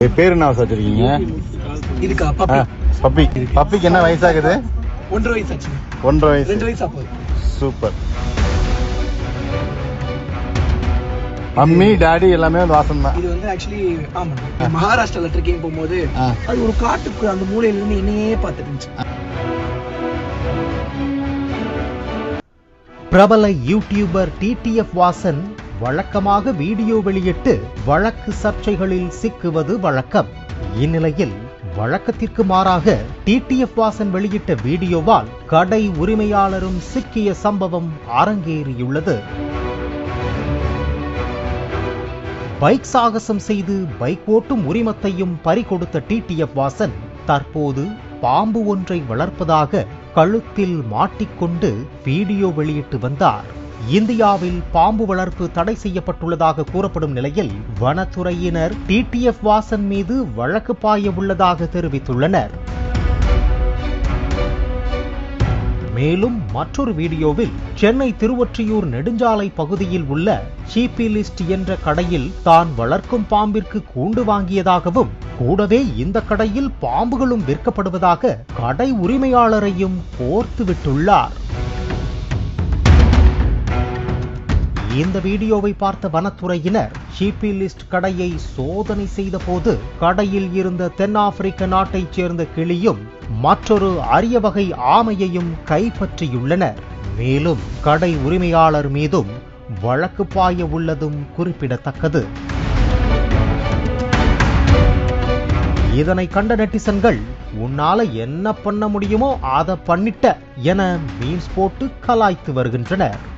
பேர் என்ன வச்சிருக்கீங்க இதுக்கா ஆ, பப்பி. பப்பி பப்பிக்கு என்ன வயசாகுது? ஒன்றரை வயசு ஆச்சு ஒன்றரை ரெண்டு வயசு வயசு ஆகுது சூப்பர். மம்மி டாடி எல்லாமே வந்து வாசம் தான். இது வந்து ஆக்சுவலி ஆமா மகாராஷ்டிரால ட்ரெக்கிங் போகும்போது. அது ஒரு காட்டுக்கு அந்த மூலையில இருந்து என்னையே பார்த்துட்டு இருந்துச்சு. பிரபல யூடியூபர் டிடிஎஃப் வாசன் வழக்கமாக வீடியோ வெளியிட்டு வழக்கு சர்ச்சைகளில் சிக்குவது வழக்கம். இந்நிலையில் வழக்கத்திற்கு மாறாக டிடிஎஃப் வாசன் வெளியிட்ட வீடியோவால் கடை உரிமையாளரும் சிக்கிய சம்பவம் அரங்கேறியுள்ளது. பைக் சாகசம் செய்து பைக் ஓட்டும் உரிமத்தையும் பறிகொடுத்த டிடிஎஃப் வாசன் தற்போது பாம்பு ஒன்றை வளர்ப்பதாக கழுத்தில் மாட்டிக்கொண்டு வீடியோ வெளியிட்டு வந்தார். இந்தியாவில் பாம்பு வளர்ப்பு தடை செய்யப்பட்டுள்ளதாக கூறப்படும் நிலையில் வனத்துறையினர் டிடிஎஃப் வாசன் மீது வழக்கு பாய உள்ளதாக தெரிவித்துள்ளனர். மேலும் மற்றொரு வீடியோவில் சென்னை திருவொற்றியூர் நெடுஞ்சாலை பகுதியில் உள்ள சீப்பி லிஸ்ட் என்ற கடையில் தான் வளர்க்கும் பாம்பிற்கு கூண்டு வாங்கியதாகவும் கூடவே இந்த கடையில் பாம்புகளும் விற்கப்படுவதாக கடை உரிமையாளரையும் கோர்த்து விட்டுள்ளார். இந்த வீடியோவை பார்த்த வனத்துறையினர் ஷீப்பி லிஸ்ட் கடையை சோதனை செய்தபோது கடையில் இருந்த தென்னாப்பிரிக்க நாட்டைச் சேர்ந்த கிளியும் மற்றொரு அரிய வகை ஆமையையும் கைப்பற்றியுள்ளனர். மேலும் கடை உரிமையாளர் மீதும் வழக்கு பாய உள்ளதும் குறிப்பிடத்தக்கது. இதனை கண்ட நெட்டிசன்கள் உன்னால என்ன பண்ண முடியுமோ அதை பண்ணிட்ட என மீன்ஸ் போட்டு கலாய்த்து வருகின்றனர்.